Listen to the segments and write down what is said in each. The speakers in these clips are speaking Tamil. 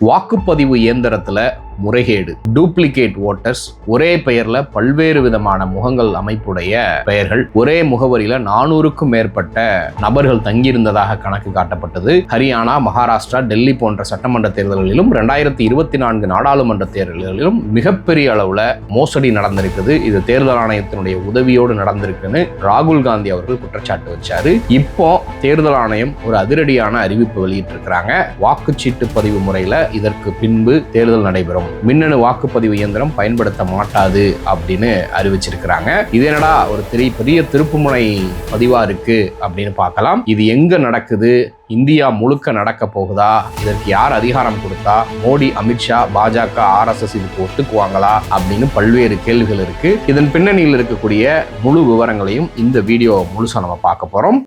வாக்குப்பதிவு இயந்திரத்தில் முறைகேடு. டூப்ளிகேட் ஓட்டர்ஸ் ஒரே பெயர்ல பல்வேறு விதமான முகங்கள் அமைப்புடைய பெயர்கள். ஒரே முகவரியில நானூறுக்கும் மேற்பட்ட நபர்கள் தங்கியிருந்ததாக கணக்கு காட்டப்பட்டது. ஹரியானா மகாராஷ்டிரா டெல்லி போன்ற சட்டமன்ற தேர்தல்களிலும் ரெண்டாயிரத்தி இருபத்தி நான்கு நாடாளுமன்ற தேர்தல்களிலும் மிகப்பெரிய அளவுல மோசடி நடந்திருக்குது. இது தேர்தல் ஆணையத்தினுடைய உதவியோடு நடந்திருக்குன்னு ராகுல் காந்தி அவர்கள் குற்றச்சாட்டு வச்சாரு. இப்போ தேர்தல் ஆணையம் ஒரு அதிரடியான அறிவிப்பு வெளியிட்டிருக்கிறாங்க. வாக்குச்சீட்டு பதிவு முறையில இதற்கு பின்பு தேர்தல் நடைபெறும். மின்னணு வாக்குப்பதிவு இயந்திரம் பயன்படுத்த மாட்டாது அப்படின்னு அறிவிச்சிருக்கிறாங்க. இது என்னடா ஒரு பெரிய பெரிய திருப்புமுனை பதிவா இருக்கு அப்படின்னு பார்க்கலாம். இது எங்க நடக்குது? இந்தியா முழுக்க நடக்க போகுதா? இதற்கு யார் அதிகாரம் கொடுத்தா? மோடி அமித்ஷா பாஜக ஆர்எஸ்எஸ் இதுக்கு ஒத்துக்குவாங்களா? அப்படின்னு பல்வேறு கேள்விகள் இருக்கு. இதன் பின்னணியில் இருக்கக்கூடிய முழு விவரங்களையும் இந்த வீடியோ முழுசா நம்ம பார்க்க போறோம்.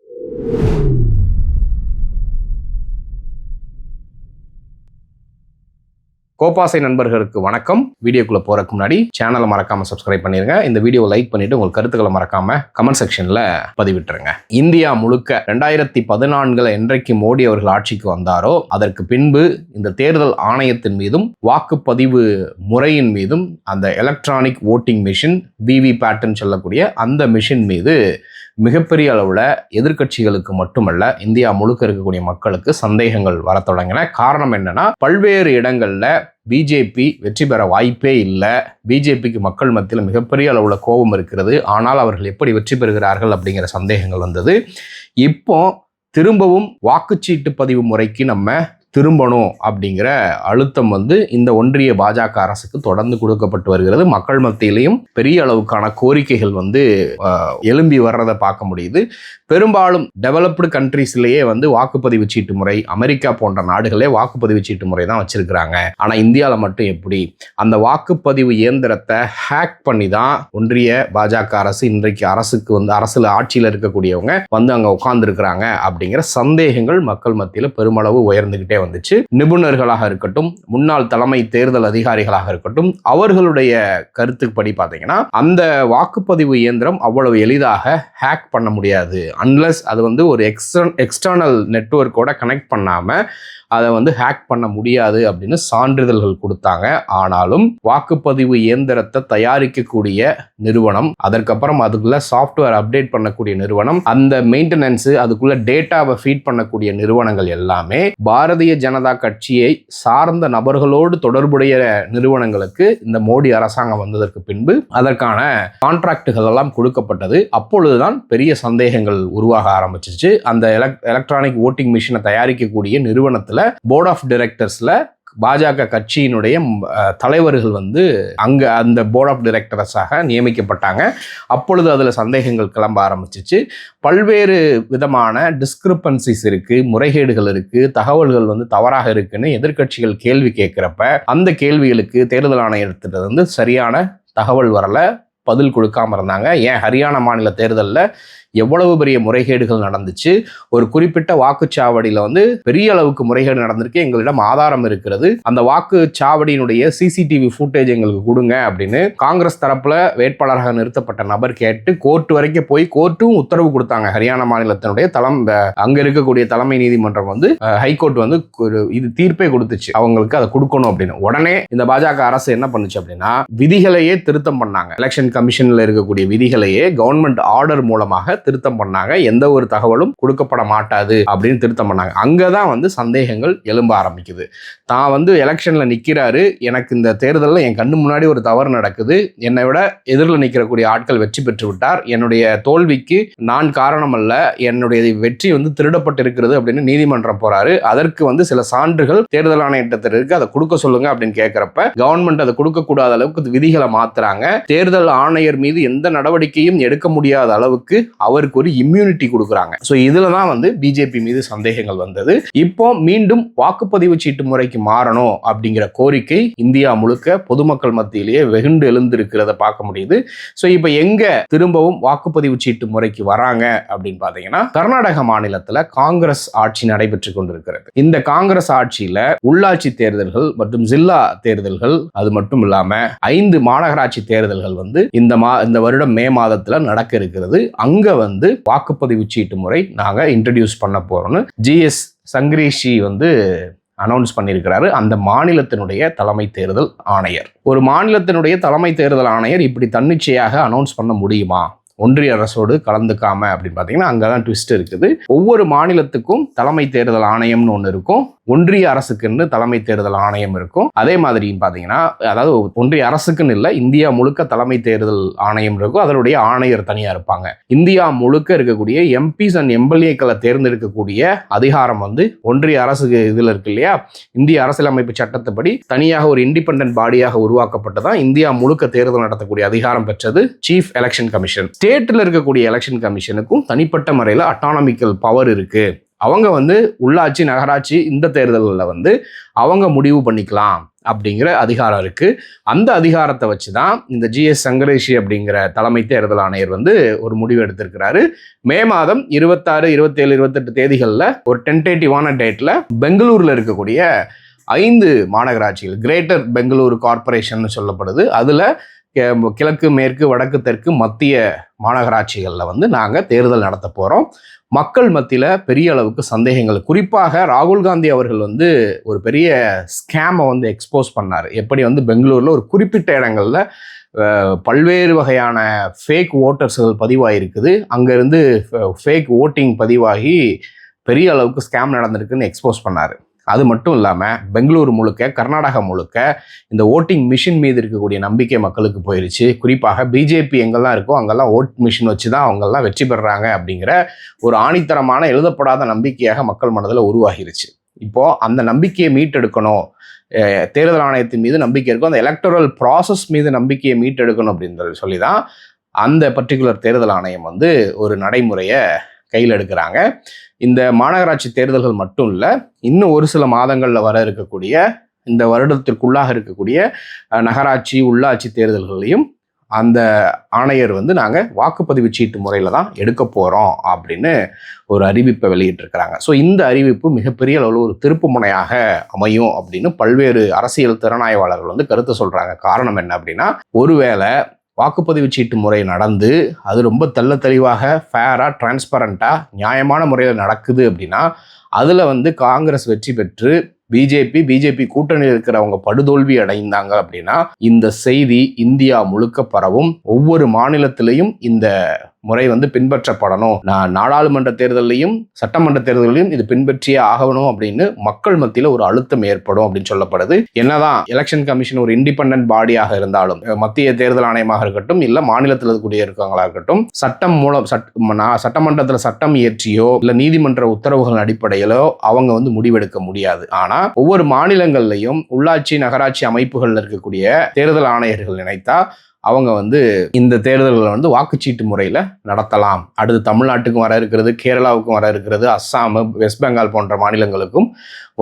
கோபாசை நண்பர்களுக்கு வணக்கம். வீடியோக்குள்ள போறதுக்கு முன்னாடி சேனலை மறக்காம சப்ஸ்கிரைப் பண்ணிருங்க. இந்த வீடியோ லைக் பண்ணிட்டு உங்கள் கருத்துக்களை மறக்காம கமெண்ட் செக்ஷன்ல பதிவிட்டுருங்க. இந்தியா முழுக்க ரெண்டாயிரத்தி பதினான்குல என்றைக்கு மோடி அவர்கள் ஆட்சிக்கு வந்தாரோ அதற்கு பின்பு இந்த தேர்தல் ஆணையத்தின் மீதும் வாக்குப்பதிவு முறையின் மீதும் அந்த electronic voting machine VV pattern சொல்லக்கூடிய அந்த மிஷின் மீது மிகப்பெரிய அளவில் எதிர்க்கட்சிகளுக்கு மட்டுமல்ல இந்தியா முழுக்க இருக்கக்கூடிய மக்களுக்கு சந்தேகங்கள் வர தொடங்கின. காரணம் என்னன்னா பல்வேறு இடங்களில் பிஜேபி வெற்றி பெற வாய்ப்பே இல்லை. பிஜேபிக்கு மக்கள் மத்தியில் மிகப்பெரிய அளவில் கோபம் இருக்கிறது. ஆனால் அவர்கள் எப்படி வெற்றி பெறுகிறார்கள் அப்படிங்கிற சந்தேகங்கள் வந்தது. இப்போ திரும்பவும் வாக்குச்சீட்டு பதிவு முறைக்கு நம்ம திரும்பணும் அப்படிங்கிற அழுத்தம் வந்து இந்த ஒன்றிய பாஜக அரசுக்கு தொடர்ந்து கொடுக்கப்பட்டு வருகிறது. மக்கள் மத்தியிலையும் பெரிய அளவுக்கான கோரிக்கைகள் வந்து எழும்பி வர்றதை பார்க்க முடியுது. பெரும்பாலும் டெவலப்டு கண்ட்ரீஸ்லேயே வந்து வாக்குப்பதிவு சீட்டு முறை அமெரிக்கா போன்ற நாடுகளே வாக்குப்பதிவு சீட்டு முறை தான் வச்சிருக்கிறாங்க. ஆனால் இந்தியாவில் மட்டும் எப்படி? அந்த வாக்குப்பதிவு இயந்திரத்தை ஹேக் பண்ணி தான் ஒன்றிய பாஜக அரசு இன்றைக்கு அரசுக்கு வந்து அரசுல ஆட்சியில் இருக்கக்கூடியவங்க வந்து அங்கே உட்கார்ந்துருக்கிறாங்க அப்படிங்கிற சந்தேகங்கள் மக்கள் மத்தியில் பெருமளவு உயர்ந்துக்கிட்டே வந்துச்சு. நிபுணர்களாக இருக்கட்டும் முன்னாள் தலைமை தேர்தல் அதிகாரிகளாக இருக்கட்டும் அவர்களுடைய கருத்துப்படி பார்த்தீங்கன்னா அந்த வாக்குப்பதிவு இயந்திரம் அவ்வளவு எளிதாக ஹேக் பண்ண முடியாது. அன்லஸ் அது வந்து ஒரு எக்ஸ்டர்ன் எக்ஸ்டர்னல் நெட்ஒர்க்கோட கனெக்ட் பண்ணாமல் அதை வந்து ஹேக் பண்ண முடியாது அப்படின்னு சான்றிதழ்கள் கொடுத்தாங்க. ஆனாலும் வாக்குப்பதிவு இயந்திரத்தை தயாரிக்கக்கூடிய நிறுவனம் அதற்கப்புறம் அதுக்குள்ள சாஃப்ட்வேர் அப்டேட் பண்ணக்கூடிய நிறுவனம் அந்த மெயின்டெனன்ஸ் அதுக்குள்ள டேட்டாவை ஃபீட் பண்ணக்கூடிய நிறுவனங்கள் எல்லாமே பாரதிய ஜனதா கட்சியை சார்ந்த நபர்களோடு தொடர்புடைய நிறுவனங்களுக்கு இந்த மோடி அரசாங்கம் வந்ததற்கு பின்பு அதற்கான கான்ட்ராக்டுகள் எல்லாம் கொடுக்கப்பட்டது. அப்பொழுதுதான் பெரிய சந்தேகங்கள் உருவாக ஆரம்பிச்சிச்சு. அந்த எலக்ட்ரானிக் ஓட்டிங் மிஷினை தயாரிக்கக்கூடிய நிறுவனத்தில் போர்ட் ஆஃப் டைரக்டர்ஸ்ல பாஜக கட்சியினுடைய தலைவர்கள் வந்து அங்கே அந்த போர்ட் ஆஃப் டைரக்டர்ஸாக நியமிக்கப்பட்டாங்க. அப்பொழுது அதில் சந்தேகங்கள் கிளம்ப ஆரம்பிச்சிச்சு. பல்வேறு விதமான டிஸ்கிரிப்பன்சிஸ் இருக்குது முறைகேடுகள் இருக்குது தகவல்கள் வந்து தவறாக இருக்குன்னு எதிர்க்கட்சிகள் கேள்வி கேட்குறப்ப அந்த கேள்விகளுக்கு தேர்தல் ஆணையத்திலிருந்து சரியான தகவல் வரல பதில் கொடுக்காம இருந்தாங்க. ஏன் ஹரியானா மாநில தேர்தலில் எவ்வளவு பெரிய முறைகேடுகள் நடந்துச்சு? ஒரு குறிப்பிட்ட வாக்குச்சாவடியில் வந்து பெரிய அளவுக்கு முறைகேடு நடந்திருக்கு. எங்களிடம் ஆதாரம் இருக்கிறது. அந்த வாக்குச்சாவடியினுடைய சிசிடிவி ஃபுட்டேஜ் எங்களுக்கு கொடுங்க அப்படின்னு காங்கிரஸ் தரப்புல வேட்பாளராக நிறுத்தப்பட்ட நபர் கேட்டு கோர்ட் வரைக்கும் போய் கோர்ட்டும் உத்தரவு கொடுத்தாங்க. ஹரியானா மாநிலத்தினுடைய தலம் அங்க இருக்கக்கூடிய தலைமை நீதிமன்றம் வந்து ஹைகோர்ட் வந்து ஒரு இது தீர்ப்பே கொடுத்துச்சு. அவங்களுக்கு அதை கொடுக்கணும் அப்படின்னு. உடனே இந்த பாஜக அரசு என்ன பண்ணுச்சு அப்படின்னா விதிகளையே திருத்தம் பண்ணாங்க. எலெக்ஷன் கமிஷன்ல இருக்கக்கூடிய விதிகளையே கவர்மெண்ட் ஆர்டர் மூலமாக திருத்தம் பண்ணாங்க. எந்த ஒரு தகவலும் கொடுக்கப்பட மாட்டாது அப்படின்னு திருத்தம் பண்ணாங்க. அங்கதான் வந்து சந்தேகங்கள் எழும்ப ஆரம்பிக்குது. தான் வந்து எலெக்ஷன்ல நிக்கிறாரு. எனக்கு இந்த தேர்தலில் என் கண்ணு முன்னாடி ஒரு தவறு நடக்குது. என்னை விட எதிரில் நிற்கக்கூடிய ஆட்கள் வெற்றி பெற்று விட்டார். என்னுடைய தோல்விக்கு நான் காரணம் அல்ல என்னுடைய வெற்றி வந்து திருடப்பட்டிருக்கிறது அப்படின்னு நீதிமன்றம் போறாரு. அதற்கு வந்து சில சான்றுகள் தேர்தல் ஆணையத்தில் இருக்கு. அதை கொடுக்க சொல்லுங்க அப்படின்னு கேட்கிறப்ப கவர்மெண்ட் அதை கொடுக்க கூடாத அளவுக்கு விதிகளை மாத்துறாங்க. தேர்தல் ஆணையர் மீது எந்த நடவடிக்கையும் எடுக்க முடியாத அளவுக்கு அவருக்கு ஒரு இம்யூனிட்டி கொடுக்குறாங்க. ஸோ இதில் தான் வந்து பிஜேபி மீது சந்தேகங்கள் வந்தது. இப்போ மீண்டும் வாக்குப்பதிவு சீட்டு முறைக்கு மாறணும் அப்படிங்கிற கோரிக்கை இந்தியா முழுக்க பொதுமக்கள் மத்தியிலேயே வெகுண்டு எழுந்திருக்கிறத பார்க்க முடியுது. ஸோ இப்போ எங்க திரும்பவும் வாக்குப்பதிவு சீட்டு முறைக்கு வராங்க அப்படின்னு பார்த்தீங்கன்னா கர்நாடக மாநிலத்தில் காங்கிரஸ் ஆட்சி நடைபெற்று கொண்டிருக்கிறது. இந்த காங்கிரஸ் ஆட்சியில் உள்ளாட்சி தேர்தல்கள் மற்றும் ஜில்லா தேர்தல்கள் அது மட்டும் இல்லாமல் ஐந்து மாநகராட்சி தேர்தல்கள் வந்து இந்த மா இந்த வருடம் மே மாதத்தில் நடக்க இருக்கிறது. அங்கே வந்து வாக்குப்பதிவு சீட்டு முறை நாங்கள் இன்ட்ரடியூஸ் பண்ண போகிறோம்னு ஜிஎஸ் சங்கரேஷி வந்து அனௌன்ஸ் பண்ணியிருக்கிறாரு. அந்த மாநிலத்தினுடைய தலைமை தேர்தல் ஆணையர். ஒரு மாநிலத்தினுடைய தலைமை தேர்தல் ஆணையர் இப்படி தன்னிச்சையாக அனௌன்ஸ் பண்ண முடியுமா? ஒன்றிய அரசோடு கலந்துக்காம அப்படின்னு பார்த்தீங்கன்னா அங்கே தான் ட்விஸ்ட் இருக்குது. ஒவ்வொரு மாநிலத்துக்கும் தலைமை தேர்தல் ஆணையம்னு ஒன்று இருக்கும். ஒன்றிய அரசுக்குன்னு தலைமை தேர்தல் ஆணையம் இருக்கும். அதே மாதிரி பார்த்தீங்கன்னா அதாவது ஒன்றிய அரசுக்குன்னு இல்லை இந்தியா முழுக்க தலைமை தேர்தல் ஆணையம் இருக்கும். அதனுடைய ஆணையர் தனியாக இருப்பாங்க. இந்தியா முழுக்க இருக்கக்கூடிய எம்பிஸ் அண்ட் எம்எல்ஏக்களை தேர்ந்தெடுக்கக்கூடிய அதிகாரம் வந்து ஒன்றிய அரசுக்கு இதில் இருக்கு இல்லையா? இந்திய அரசியலமைப்பு சட்டத்துப்படி தனியாக ஒரு இண்டிபெண்டன்ட் பாடியாக உருவாக்கப்பட்டு தான் இந்தியா முழுக்க தேர்தல் நடத்தக்கூடிய அதிகாரம் பெற்றது சீஃப் எலெக்ஷன் கமிஷன் ஸ்டேட்டில் இருக்கக்கூடிய எலெக்ஷன் கமிஷனுக்கும் தனிப்பட்ட முறையில் அட்டானமிக்கல் பவர் இருக்குது அவங்க வந்து உள்ளாட்சி நகராட்சி இந்த தேர்தல்களில் வந்து அவங்க முடிவு பண்ணிக்கலாம் அப்படிங்கிற அதிகாரம் இருக்குது அந்த அதிகாரத்தை வச்சு தான் இந்த ஜிஎஸ் சங்கரேஷி அப்படிங்கிற தலைமை தேர்தல் ஆணையர் வந்து ஒரு முடிவு எடுத்திருக்கிறாரு. மே மாதம் இருபத்தாறு இருபத்தேழு இருபத்தெட்டு தேதிகளில் ஒரு டென்டேட்டிவான டேட்டில் பெங்களூரில் இருக்கக்கூடிய ஐந்து மாநகராட்சிகள் கிரேட்டர் பெங்களூரு கார்ப்பரேஷன் சொல்லப்படுது. அதில் கிழக்கு மேற்கு வடக்கு தெற்கு மத்திய மாநகராட்சிகளில் வந்து நாங்கள் தேர்தல் நடத்த போகிறோம் மக்கள் மத்தியில் பெரிய அளவுக்கு சந்தேகங்கள். குறிப்பாக ராகுல் காந்தி அவர்கள் வந்து ஒரு பெரிய ஸ்கேமை வந்து எக்ஸ்போஸ் பண்ணார். எப்படி வந்து பெங்களூரில் ஒரு குறிப்பிட்ட இடங்களில் பல்வேறு வகையான ஃபேக் ஓட்டர்ஸ்கள் பதிவாகிருக்குது அங்கேருந்து ஃபேக் ஓட்டிங் பதிவாகி பெரிய அளவுக்கு ஸ்கேம் நடந்திருக்குன்னு எக்ஸ்போஸ் பண்ணார். அது மட்டும் இல்லாமல் பெங்களூர் முழுக்க கர்நாடகா முழுக்க இந்த ஓட்டிங் மிஷின் மீது இருக்கக்கூடிய நம்பிக்கை மக்களுக்கு போயிருச்சு. குறிப்பாக பிஜேபி எங்கெல்லாம் இருக்கோ அங்கெல்லாம் ஓட் மிஷின் வச்சு தான் அவங்கெல்லாம் வெற்றி பெறுறாங்க அப்படிங்கிற ஒரு ஆணித்தரமான எழுதப்படாத நம்பிக்கையாக மக்கள் மனதில் உருவாகிருச்சு. இப்போது அந்த நம்பிக்கையை மீட்டெடுக்கணும். தேர்தல் ஆணையத்தின் மீது நம்பிக்கை இருக்கும். அந்த எலக்டோரல் ப்ராசஸ் மீது நம்பிக்கையை மீட்டெடுக்கணும் அப்படின்னு சொல்லி தான் அந்த பர்டிகுலர் தேர்தல் ஆணையம் வந்து ஒரு நடைமுறையை கையில் எடுக்கிறாங்க. இந்த மாநகராட்சி தேர்தல்கள் மட்டும் இல்லை இன்னும் ஒரு சில மாதங்களில் வர இருக்கக்கூடிய இந்த வருடத்திற்குள்ளாக இருக்கக்கூடிய நகராட்சி உள்ளாட்சி தேர்தல்களையும் அந்த ஆணையர் வந்து நாங்கள் வாக்குப்பதிவு சீட்டு முறையில் தான் எடுக்க போகிறோம் அப்படின்னு ஒரு அறிவிப்பை வெளியிட்டிருக்கிறாங்க. ஸோ இந்த அறிவிப்பு மிகப்பெரிய அளவில் ஒரு திருப்பு முனையாக அமையும் அப்படின்னு பல்வேறு அரசியல் திறனாய்வாளர்கள் வந்து கருத்து சொல்கிறாங்க காரணம் என்ன அப்படின்னா ஒருவேளை வாக்குப்பதிவு சீட்டு முறை நடந்து அது ரொம்ப தெல்ல தெளிவாக ஃபேராக டிரான்ஸ்பரண்ட்டாக நியாயமான முறையில் நடக்குது அப்படின்னா அதில் வந்து காங்கிரஸ் வெற்றி பெற்று பிஜேபி பிஜேபி கூட்டணியில் இருக்கிறவங்க படுதோல்வி அடைந்தாங்க அப்படின்னா இந்த செய்தி இந்தியா முழுக்க பரவும். ஒவ்வொரு மாநிலத்திலையும் இந்த முறை வந்து பின்பற்றப்படணும். நான் நாடாளுமன்ற தேர்தலையும் சட்டமன்ற தேர்தலையும் இது பின்பற்றியே ஆகணும் அப்படின்னு மக்கள் மத்தியில் ஒரு அழுத்தம் ஏற்படும் அப்படின்னு சொல்லப்படுது. என்னதான் எலெக்ஷன் கமிஷன் ஒரு இண்டிபெண்ட் பாடியாக இருந்தாலும் மத்திய தேர்தல் ஆணையமாக இருக்கட்டும் இல்ல மாநிலத்தில் இருக்கக்கூடிய இருக்கவங்களா இருக்கட்டும் சட்டம் மூலம் சட்டமன்றத்தில் சட்டம் இயற்றியோ இல்ல நீதிமன்ற உத்தரவுகள் அடிப்படையிலோ அவங்க வந்து முடிவெடுக்க முடியாது. ஆனா ஒவ்வொரு மாநிலங்கள்லையும் உள்ளாட்சி நகராட்சி அமைப்புகளில் இருக்கக்கூடிய தேர்தல் ஆணையர்கள் நினைத்தா அவங்க வந்து இந்த தேர்தல்களை வந்து வாக்குச்சீட்டு முறையில் நடத்தலாம். அடுத்து தமிழ்நாட்டுக்கும் வர இருக்கிறது கேரளாவுக்கும் வர இருக்கிறது அஸ்ஸாம் வெஸ்ட் பெங்கால் போன்ற மாநிலங்களுக்கும்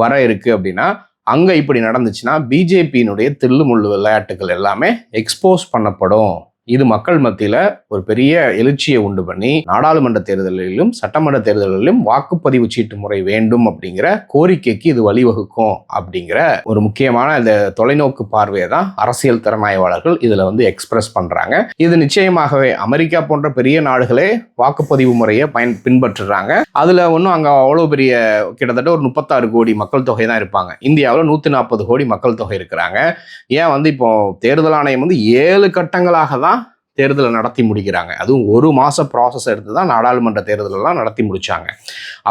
வர இருக்குது அப்படின்னா அங்கே இப்படி நடந்துச்சுன்னா பிஜேபியினுடைய தில்லுமுள்ளு விளையாட்டுகள் எல்லாமே எக்ஸ்போஸ் பண்ணப்படும். இது மக்கள் மத்தியில் ஒரு பெரிய எழுச்சியை உண்டு பண்ணி நாடாளுமன்ற தேர்தலிலும் சட்டமன்ற தேர்தலிலும் வாக்குப்பதிவு சீட்டு முறை வேண்டும் அப்படிங்கிற கோரிக்கைக்கு இது வழிவகுக்கும் அப்படிங்கிற ஒரு முக்கியமான இந்த தொலைநோக்கு பார்வையை தான் அரசியல் திறனாய்வாளர்கள் இதில் வந்து எக்ஸ்பிரஸ் பண்ணுறாங்க இது நிச்சயமாகவே அமெரிக்கா போன்ற பெரிய நாடுகளே வாக்குப்பதிவு முறையை பயன் பின்பற்றுறாங்க. அதில் ஒன்றும் அங்கே அவ்வளோ பெரிய கிட்டத்தட்ட ஒரு முப்பத்தாறு கோடி மக்கள் தொகை தான் இருப்பாங்க. இந்தியாவில் நூற்றி நாற்பது கோடி மக்கள் தொகை இருக்கிறாங்க. ஏன் வந்து இப்போ தேர்தல் ஆணையம் வந்து ஏழு கட்டங்களாக தான் தேர்தலை நடத்தி முடிக்கிறாங்க. அதுவும் ஒரு மாத ப்ராசஸ் எடுத்து தான் நாடாளுமன்ற தேர்தலெல்லாம் நடத்தி முடித்தாங்க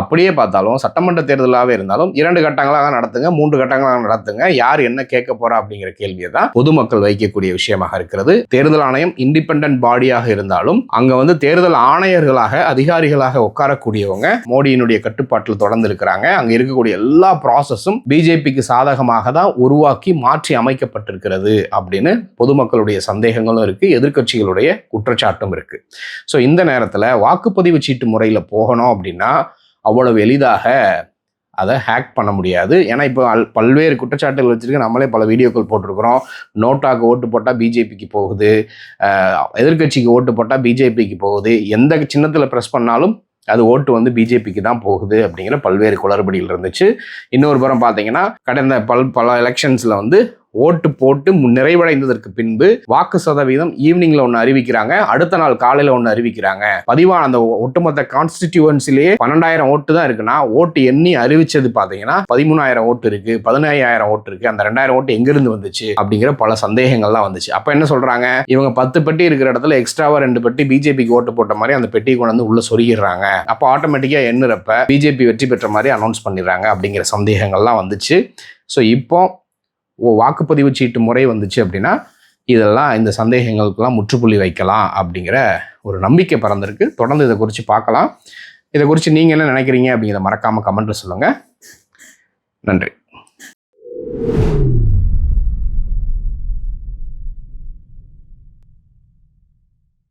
அப்படியே பார்த்தாலும் சட்டமன்ற தேர்தலாகவே இருந்தாலும் இரண்டு கட்டங்களாக நடத்துங்க மூன்று கட்டங்களாக நடத்துங்க. யார் என்ன கேட்க போகிறா அப்படிங்கிற கேள்வியை தான் பொதுமக்கள் வைக்கக்கூடிய விஷயமாக இருக்கிறது. தேர்தல் ஆணையம் இண்டிபெண்ட் பாடியாக இருந்தாலும் அங்கே வந்து தேர்தல் ஆணையர்களாக அதிகாரிகளாக உட்காரக்கூடியவங்க மோடியினுடைய கட்டுப்பாட்டில் தொடர்ந்து இருக்கிறாங்க. அங்கே இருக்கக்கூடிய எல்லா ப்ராசஸும் பிஜேபிக்கு சாதகமாக தான் உருவாக்கி மாற்றி அமைக்கப்பட்டிருக்கிறது அப்படின்னு பொதுமக்களுடைய சந்தேகங்களும் இருக்குது எதிர்கட்சிகளுடைய அவர்களுடைய குற்றச்சாட்டும் இருக்கு. ஸோ இந்த நேரத்தில் வாக்குப்பதிவு சீட்டு முறையில் போகணும் அப்படின்னா அவ்வளவு எளிதாக அதை ஹேக் பண்ண முடியாது. ஏன்னா இப்போ பல்வேறு குற்றச்சாட்டுகள் வச்சுருக்கு. நம்மளே பல வீடியோக்கள் போட்டிருக்கிறோம். நோட்டாக்கு ஓட்டு போட்டால் பிஜேபிக்கு போகுது. எதிர்கட்சிக்கு ஓட்டு போட்டால் பிஜேபிக்கு போகுது. எந்த சின்னத்தில் ப்ரெஸ் பண்ணாலும் அது ஓட்டு வந்து பிஜேபிக்கு தான் போகுது அப்படிங்கிற பல்வேறு குளறுபடிகள் இருந்துச்சு. இன்னொரு புறம் பார்த்தீங்கன்னா கடந்த பல் பல எலெக்ஷன்ஸில் வந்து ஓட்டு போட்டு நிறைவடைந்ததற்கு பின்பு வாக்கு சதவீதம் ஈவினிங்ல ஒன்று அறிவிக்கிறாங்க. அடுத்த நாள் காலையில ஒன்று அறிவிக்கிறாங்க. பதிவான அந்த ஒட்டுமொத்த கான்ஸ்டிடியூவன்சிலேயே பன்னெண்டாயிரம் ஓட்டு தான் இருக்குன்னா ஓட்டு எண்ணி அறிவிச்சது பாத்தீங்கன்னா பதிமூணாயிரம் ஓட்டு இருக்கு பதினாயிரம் ஓட்டு இருக்கு. அந்த ரெண்டாயிரம் ஓட்டு எங்கிருந்து வந்துச்சு அப்படிங்கிற பல சந்தேகங்கள்லாம் வந்துச்சு. அப்ப என்ன சொல்றாங்க? இவங்க பத்து பெட்டி இருக்கிற இடத்துல எக்ஸ்ட்ராவா ரெண்டு பெட்டி பிஜேபிக்கு ஓட்டு போட்ட மாதிரி அந்த பெட்டியை கொண்டு வந்து உள்ள சொருகிடுறாங்க. அப்போ ஆட்டோமேட்டிக்கா எண்ணுறப்ப பிஜேபி வெற்றி பெற்ற மாதிரி அனௌன்ஸ் பண்ணிடுறாங்க அப்படிங்கிற சந்தேகங்கள்லாம் வந்துச்சு. ஸோ இப்போ வாக்குப்பதிவு சீட்டு முறை வந்துச்சு அப்படின்னா இதெல்லாம் இந்த சந்தேகங்களுக்கெல்லாம் முற்றுப்புள்ளி வைக்கலாம் அப்படிங்கிற ஒரு நம்பிக்கை பிறந்திருக்கு. தொடர்ந்து இதை குறித்து பார்க்கலாம். இதை குறித்து நீங்கள் என்ன நினைக்கிறீங்க அப்படிங்கிறத மறக்காமல் கமெண்ட்டில் சொல்லுங்கள் நன்றி.